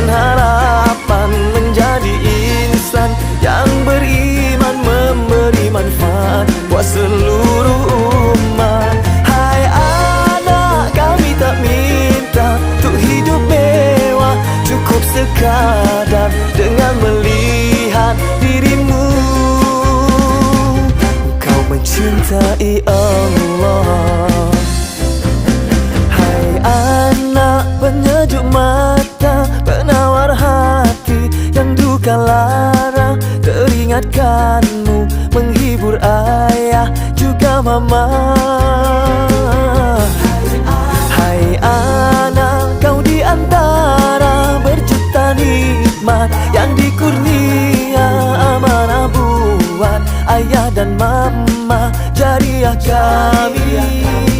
dan harapan menjadi insan yang beriman memberi manfaat buat seluruh umat. Hai anak kami tak minta untuk hidup mewah. Cukup sekadar dengan melihat dirimu. Kau mencintai Allah. Hai anak penyejuk mata. Yang duka lara Teringatkanmu. Menghibur ayah juga mama. Hai anak kau di antara berjuta nikmat Yang dikurnia. Amanah buat ayah dan mama Jariah kami